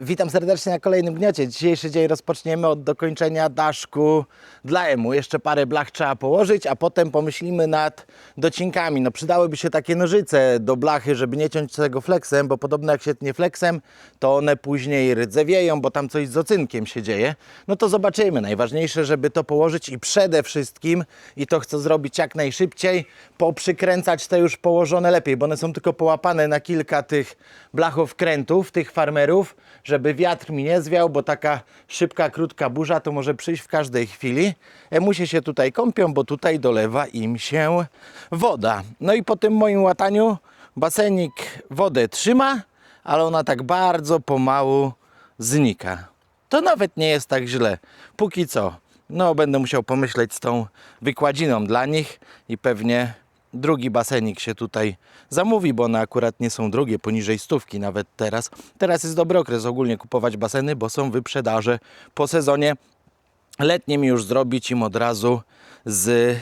Witam serdecznie na kolejnym gniocie. Dzisiejszy dzień rozpoczniemy od dokończenia daszku dla emu. Jeszcze parę blach trzeba położyć, a potem pomyślimy nad docinkami. No przydałyby się takie nożyce do blachy, żeby nie ciąć tego flexem, bo podobno jak się tnie flexem, to one później rdzewieją, bo tam coś z ocynkiem się dzieje. No to zobaczymy. Najważniejsze, żeby to położyć i przede wszystkim, i to chcę zrobić jak najszybciej, poprzykręcać te już położone lepiej, bo one są tylko połapane na kilka tych blachów krętów, tych farmerów, żeby wiatr mi nie zwiał, bo taka szybka, krótka burza to może przyjść w każdej chwili. Emusie się tutaj kąpią, bo tutaj dolewa im się woda. No i po tym moim łataniu basenik wodę trzyma, ale ona tak bardzo pomału znika. To nawet nie jest tak źle. Póki co, no będę musiał pomyśleć z tą wykładziną dla nich i pewnie drugi basenik się tutaj zamówi, bo one akurat nie są drogie, poniżej stówki nawet teraz. Teraz jest dobry okres ogólnie kupować baseny, bo są wyprzedaże po sezonie letnim już zrobić im od razu z,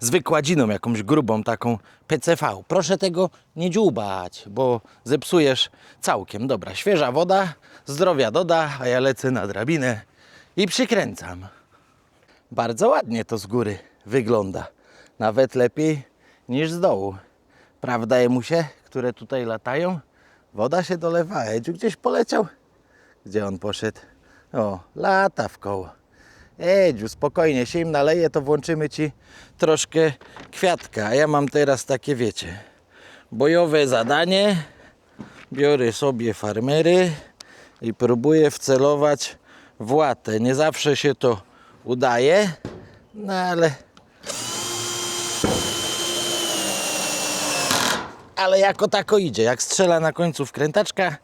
z wykładziną jakąś grubą taką PCV. Proszę tego nie dziubać, bo zepsujesz całkiem. Dobra, świeża woda, zdrowia doda, a ja lecę na drabinę i przykręcam. Bardzo ładnie to z góry wygląda. Nawet lepiej niż z dołu. Prawda, Emusie, które tutaj latają? Woda się dolewa. Edziu gdzieś poleciał. Gdzie on poszedł? O, lata w koło. Edziu, spokojnie, się im naleje, to włączymy Ci troszkę kwiatka. A ja mam teraz takie, wiecie, bojowe zadanie. Biorę sobie farmery i próbuję wcelować w łatę. Nie zawsze się to udaje, no ale... Ale jako tako idzie. Jak strzela na końcu wkrętaczka,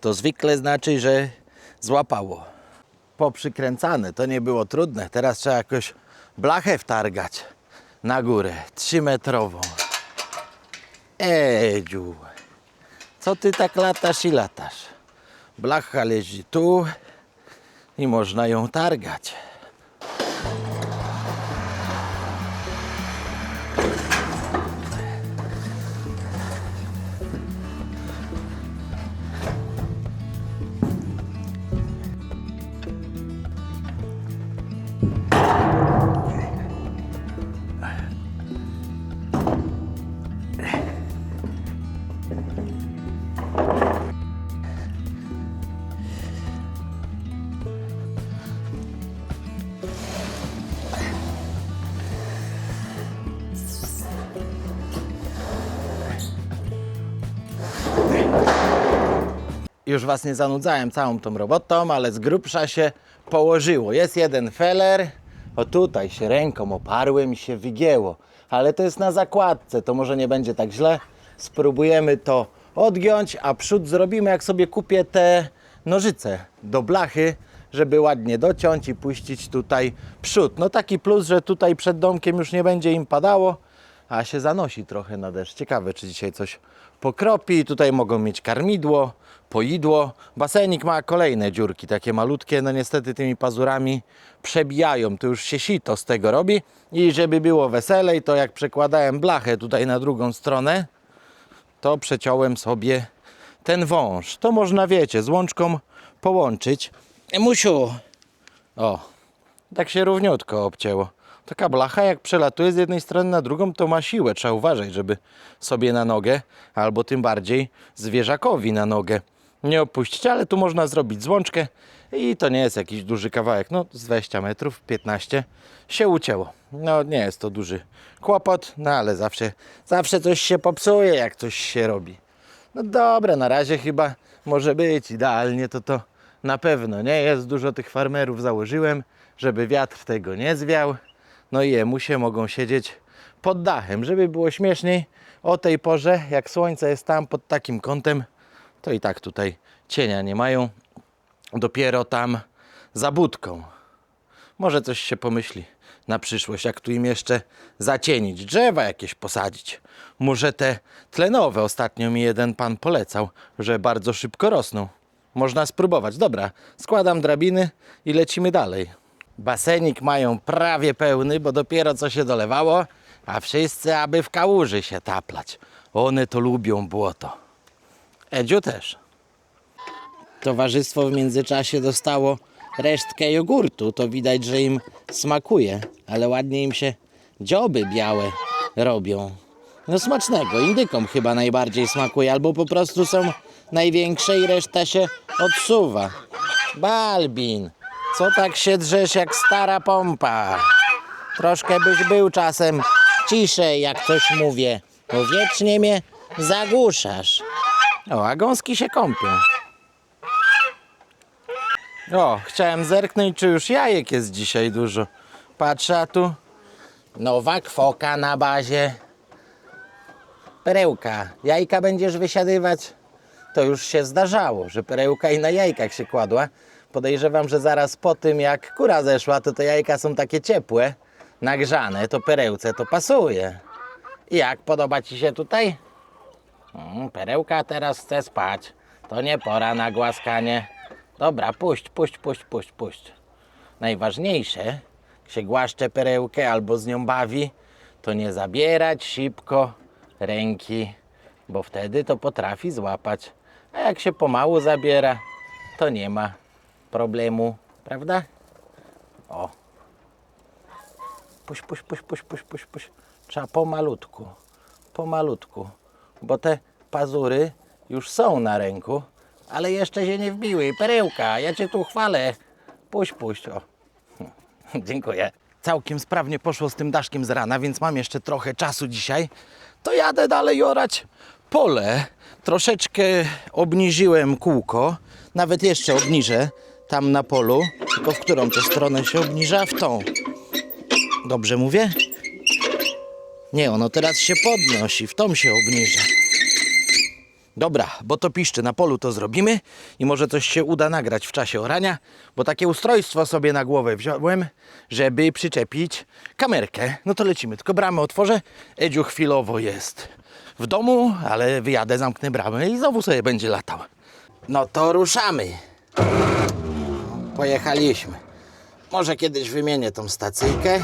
to zwykle znaczy, że złapało. Poprzykręcane, to nie było trudne. Teraz trzeba jakoś blachę wtargać na górę, trzymetrową. Edziu, co ty tak latasz i latasz? Blacha leży tu i można ją targać. Już Was nie zanudzałem całą tą robotą, ale z grubsza się położyło. Jest jeden feller, o tutaj się ręką oparłem się wygięło. Ale to jest na zakładce, to może nie będzie tak źle. Spróbujemy to odgiąć, a przód zrobimy jak sobie kupię te nożyce do blachy, żeby ładnie dociąć i puścić tutaj przód. No taki plus, że tutaj przed domkiem już nie będzie im padało, a się zanosi trochę na deszcz. Ciekawe, czy dzisiaj coś pokropi. Tutaj mogą mieć karmidło, poidło. Basenik ma kolejne dziurki, takie malutkie. No niestety tymi pazurami przebijają. To już się sito z tego robi. I żeby było weselej, to jak przekładałem blachę tutaj na drugą stronę, to przeciąłem sobie ten wąż. To można, wiecie, z łączką połączyć. Musiu. O, tak się równiutko obcięło. Taka blacha jak przelatuje z jednej strony na drugą, to ma siłę. Trzeba uważać, żeby sobie na nogę, albo tym bardziej zwierzakowi na nogę nie opuścić. Ale tu można zrobić złączkę i to nie jest jakiś duży kawałek. No z 20 metrów, 15 się ucięło. No nie jest to duży kłopot, no ale zawsze, zawsze coś się popsuje, jak coś się robi. No dobra, na razie chyba może być idealnie, to to na pewno nie jest. Dużo tych farmerów założyłem, żeby wiatr tego nie zwiał. No i jemu się mogą siedzieć pod dachem, żeby było śmieszniej. O tej porze, jak słońce jest tam pod takim kątem, to i tak tutaj cienia nie mają. Dopiero tam za budką. Może coś się pomyśli na przyszłość, jak tu im jeszcze zacienić, drzewa jakieś posadzić. Może te tlenowe, ostatnio mi jeden pan polecał, że bardzo szybko rosną. Można spróbować. Dobra, składam drabiny i lecimy dalej. Basenik mają prawie pełny, bo dopiero co się dolewało, a wszyscy aby w kałuży się taplać. One to lubią błoto. Edziu też. towarzystwo w międzyczasie dostało resztkę jogurtu. To widać, że im smakuje, ale ładnie im się dzioby białe robią. No smacznego, indykom chyba najbardziej smakuje, albo po prostu są największe i reszta się odsuwa. Balbin, co tak się drzesz jak stara pompa? Troszkę byś był czasem ciszej, jak coś mówię, bo wiecznie mnie zagłuszasz. O, a gąski się kąpią. O, chciałem zerknąć, czy już jajek jest dzisiaj dużo. Patrzę, a tu nowa kwoka na bazie. Perełka, jajka będziesz wysiadywać? To już się zdarzało, że perełka i na jajkach się kładła. Podejrzewam, że zaraz po tym, jak kura zeszła, to te jajka są takie ciepłe, nagrzane, to perełce to pasuje. I jak podoba Ci się tutaj? Mm, perełka teraz chce spać. To nie pora na głaskanie. Dobra, puść, puść, puść, puść, puść. Najważniejsze, się głaszcze perełkę albo z nią bawi, to nie zabierać szybko ręki, bo wtedy to potrafi złapać. A jak się pomału zabiera, to nie ma problemu, prawda? O. Puść, puść, puść, puść, puść, puść, puść. Trzeba pomalutku, pomalutku, bo te pazury już są na ręku, ale jeszcze się nie wbiły. Perełka, ja cię tu chwalę. Puść, puść, o. Dziękuję. Całkiem sprawnie poszło z tym daszkiem z rana, więc mam jeszcze trochę czasu dzisiaj. To jadę dalej orać pole. Troszeczkę obniżyłem kółko, nawet jeszcze obniżę tam na polu. Tylko w którą to stronę się obniża? W tą. Dobrze mówię? Nie, ono teraz się podnosi, w tą się obniża. Dobra, bo to piszczy, na polu to zrobimy i może coś się uda nagrać w czasie orania, bo takie ustrojstwo sobie na głowę wziąłem, żeby przyczepić kamerkę. No to lecimy, tylko bramę otworzę. Edziu chwilowo jest w domu, ale wyjadę, zamknę bramę i znowu sobie będzie latał. No to ruszamy. Pojechaliśmy. Może kiedyś wymienię tą stacyjkę.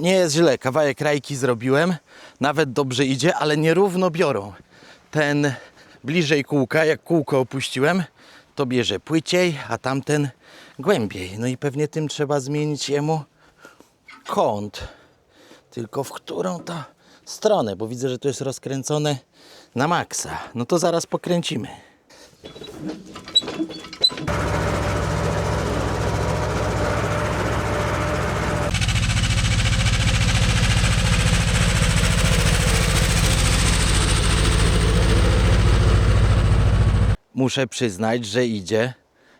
Nie jest źle, kawałek rajki zrobiłem, nawet dobrze idzie, ale nierówno biorą. Ten bliżej kółka, jak kółko opuściłem, to bierze płyciej, a tamten głębiej. No i pewnie tym trzeba zmienić jemu kąt. Tylko w którą to stronę, bo widzę, że to jest rozkręcone na maksa. No to zaraz pokręcimy. Muszę przyznać, że idzie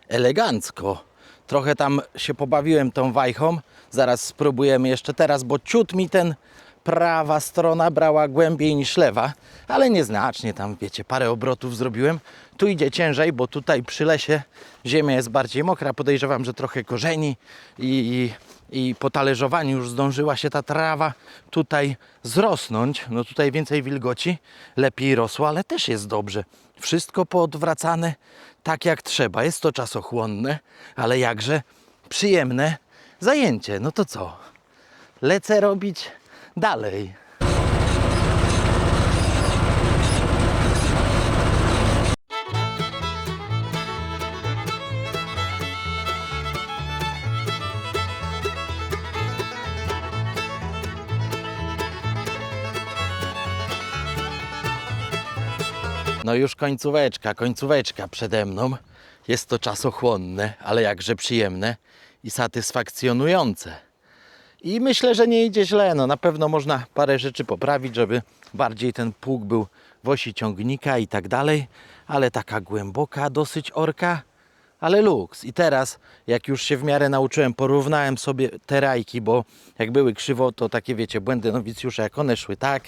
elegancko. Trochę tam się pobawiłem tą wajchą. Zaraz spróbujemy jeszcze teraz, bo ciut mi ten prawa strona brała głębiej niż lewa, ale nieznacznie tam, wiecie, parę obrotów zrobiłem. Tu idzie ciężej, bo tutaj przy lesie ziemia jest bardziej mokra. Podejrzewam, że trochę korzeni i, i, i po talerzowaniu już zdążyła się ta trawa tutaj zrosnąć. No tutaj więcej wilgoci, lepiej rosło, ale też jest dobrze. Wszystko poodwracane tak jak trzeba. Jest to czasochłonne, ale jakże przyjemne zajęcie. No to co? Lecę robić dalej. No już końcóweczka, końcóweczka przede mną. Jest to czasochłonne, ale jakże przyjemne i satysfakcjonujące. I myślę, że nie idzie źle. No, na pewno można parę rzeczy poprawić, żeby bardziej ten pług był w osi ciągnika i tak dalej, ale taka głęboka dosyć orka, ale luks. I teraz, jak już się w miarę nauczyłem, porównałem sobie te rajki, bo jak były krzywo, to takie wiecie, błędy nowicjusza, jak one szły tak,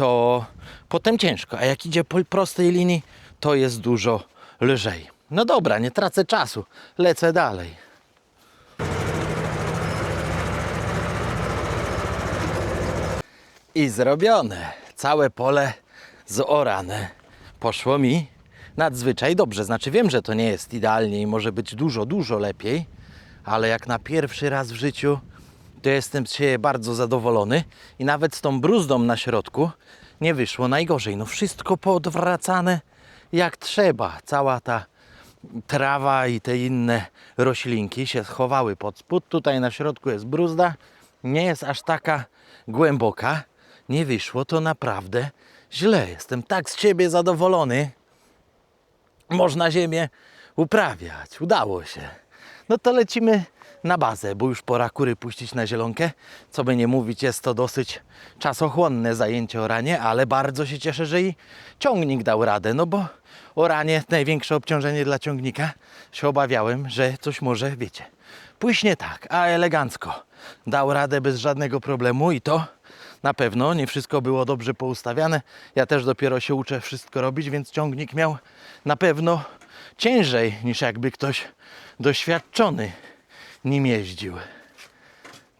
to potem ciężko, a jak idzie po prostej linii, to jest dużo lżej. No dobra, nie tracę czasu, lecę dalej. I zrobione. Całe pole zorane. Poszło mi nadzwyczaj dobrze. Znaczy wiem, że to nie jest idealnie i może być dużo, dużo lepiej, ale jak na pierwszy raz w życiu to jestem z siebie bardzo zadowolony i nawet z tą bruzdą na środku nie wyszło najgorzej. No wszystko poodwracane jak trzeba. Cała ta trawa i te inne roślinki się schowały pod spód. Tutaj na środku jest bruzda. Nie jest aż taka głęboka. Nie wyszło to naprawdę źle. Jestem tak z siebie zadowolony. Można ziemię uprawiać. Udało się. No to lecimy na bazę, bo już pora kury puścić na zielonkę. Co by nie mówić, jest to dosyć czasochłonne zajęcie oranie, ale bardzo się cieszę, że i ciągnik dał radę, no bo oranie, największe obciążenie dla ciągnika, się obawiałem, że coś może, wiecie, pójść nie tak, a elegancko. Dał radę bez żadnego problemu i to na pewno nie wszystko było dobrze poustawiane. Ja też dopiero się uczę wszystko robić, więc ciągnik miał na pewno ciężej niż jakby ktoś doświadczony nim jeździł.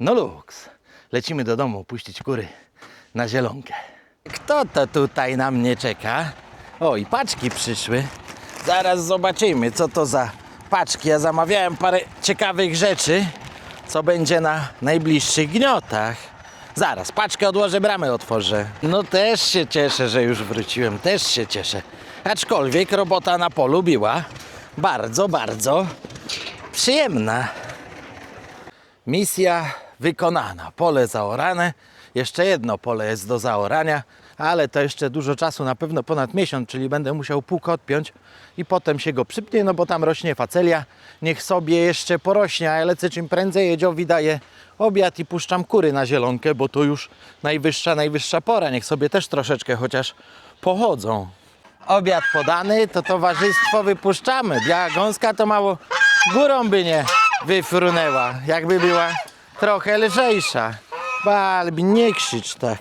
No luks. Lecimy do domu puścić kury na zielonkę. Kto to tutaj na mnie czeka? O, i paczki przyszły. Zaraz zobaczymy, co to za paczki. Ja zamawiałem parę ciekawych rzeczy, co będzie na najbliższych gniotach. Zaraz, paczkę odłożę, bramę otworzę. No też się cieszę, że już wróciłem, też się cieszę. Aczkolwiek robota na polu była bardzo, bardzo przyjemna. Misja wykonana. Pole zaorane. Jeszcze jedno pole jest do zaorania, ale to jeszcze dużo czasu, na pewno ponad miesiąc, czyli będę musiał półkę odpiąć i potem się go przypnie, no bo tam rośnie facelia. Niech sobie jeszcze porośnie, a ja lecę czym prędzej. Jedziowi daję obiad i puszczam kury na zielonkę, bo to już najwyższa, najwyższa pora. Niech sobie też troszeczkę chociaż pochodzą. Obiad podany, to towarzystwo wypuszczamy. Biała gąska to mało górą by nie wyfrunęła, jakby była trochę lżejsza. Balbi, nie krzycz tak.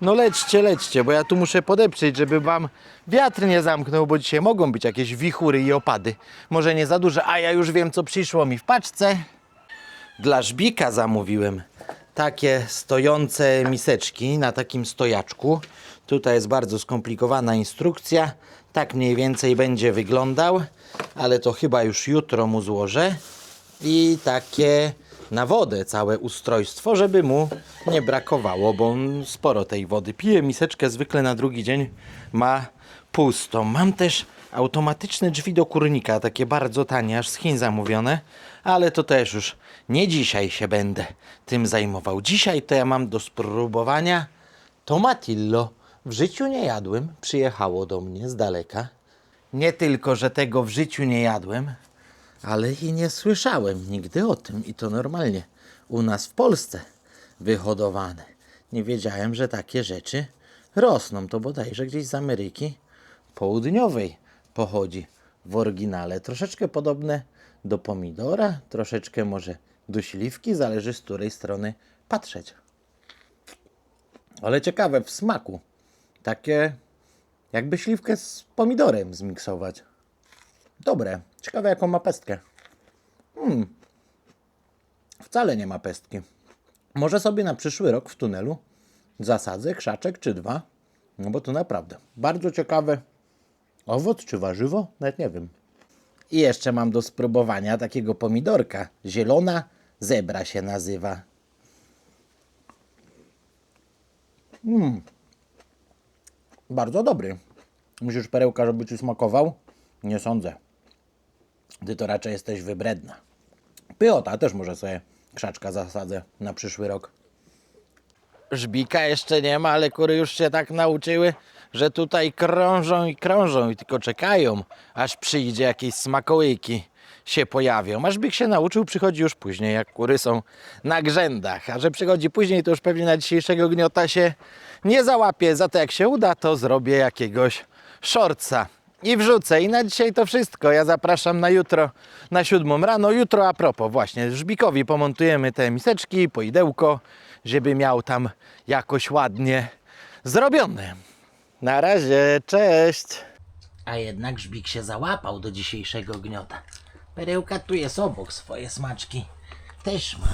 No lećcie, lećcie, bo ja tu muszę podeprzeć, żeby wam wiatr nie zamknął, bo dzisiaj mogą być jakieś wichury i opady. Może nie za duże, a ja już wiem, co przyszło mi w paczce. Dla żbika zamówiłem takie stojące miseczki na takim stojaczku. Tutaj jest bardzo skomplikowana instrukcja. Tak mniej więcej będzie wyglądał, ale to chyba już jutro mu złożę. I takie na wodę całe ustrojstwo, żeby mu nie brakowało, bo on sporo tej wody pije. Miseczkę zwykle na drugi dzień ma pustą. Mam też automatyczne drzwi do kurnika, takie bardzo tanie, aż z Chin zamówione, ale to też już nie dzisiaj się będę tym zajmował. Dzisiaj to ja mam do spróbowania tomatillo. W życiu nie jadłem, przyjechało do mnie z daleka. Nie tylko, że tego w życiu nie jadłem, ale i nie słyszałem nigdy o tym i to normalnie u nas w Polsce wyhodowane. Nie wiedziałem, że takie rzeczy rosną. To bodajże gdzieś z Ameryki Południowej pochodzi w oryginale. Troszeczkę podobne do pomidora, troszeczkę może do śliwki, zależy z której strony patrzeć. Ale ciekawe w smaku. Takie jakby śliwkę z pomidorem zmiksować. Dobre. Ciekawe jaką ma pestkę. Hmm. Wcale nie ma pestki. Może sobie na przyszły rok w tunelu zasadzę krzaczek czy dwa. No bo to naprawdę bardzo ciekawe. Owoc czy warzywo? Nawet nie wiem. I jeszcze mam do spróbowania takiego pomidorka. Zielona zebra się nazywa. Mm. Bardzo dobry. Musisz perełka, żeby ci smakował? Nie sądzę. Ty to raczej jesteś wybredna. Pyota też może sobie krzaczka zasadzę na przyszły rok. Żbika jeszcze nie ma, ale kury już się tak nauczyły, że tutaj krążą i krążą i tylko czekają, aż przyjdzie jakieś smakołyki się pojawią. A Żbik się nauczył, przychodzi już później, jak kury są na grzędach. A że przychodzi później, to już pewnie na dzisiejszego gniota się nie załapie. Za to jak się uda, to zrobię jakiegoś shortsa i wrzucę. I na dzisiaj to wszystko. Ja zapraszam na jutro, na siódmą rano. Jutro a propos, właśnie Żbikowi pomontujemy te miseczki, poidełko, żeby miał tam jakoś ładnie zrobione. Na razie, cześć. A jednak Żbik się załapał do dzisiejszego gniota. Perełka tu jest obok, swoje smaczki też ma.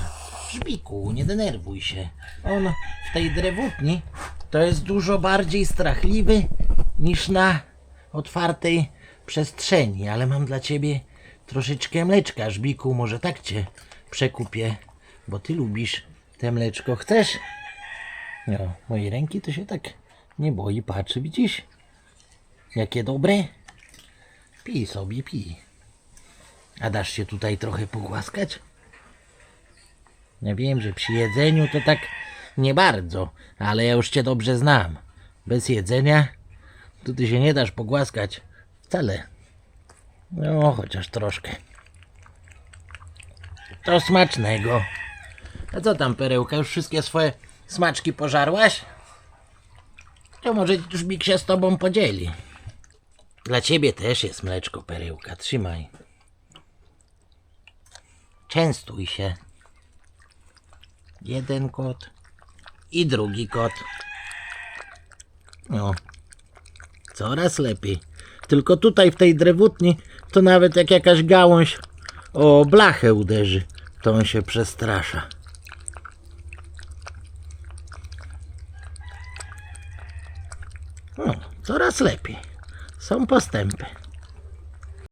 Żbiku, nie denerwuj się. On w tej drewutni to jest dużo bardziej strachliwy niż na otwartej przestrzeni, ale mam dla ciebie troszeczkę mleczka, Żbiku, może tak cię przekupię, bo ty lubisz Te mleczko chcesz? No, mojej ręki to się tak nie boi, patrzy, widzisz? Jakie dobre? Pij sobie, pij. A dasz się tutaj trochę pogłaskać? Ja wiem, że przy jedzeniu to tak nie bardzo, ale ja już cię dobrze znam. Bez jedzenia to ty się nie dasz pogłaskać wcale. No, chociaż troszkę. To smacznego. A co tam, perełka? Już wszystkie swoje smaczki pożarłaś? To może już Bik się z tobą podzieli. Dla ciebie też jest mleczko, perełka. Trzymaj. Częstuj się. Jeden kot i drugi kot. No, coraz lepiej. Tylko tutaj w tej drewutni to nawet jak jakaś gałąź o blachę uderzy, to on się przestrasza. No, coraz lepiej. Są postępy.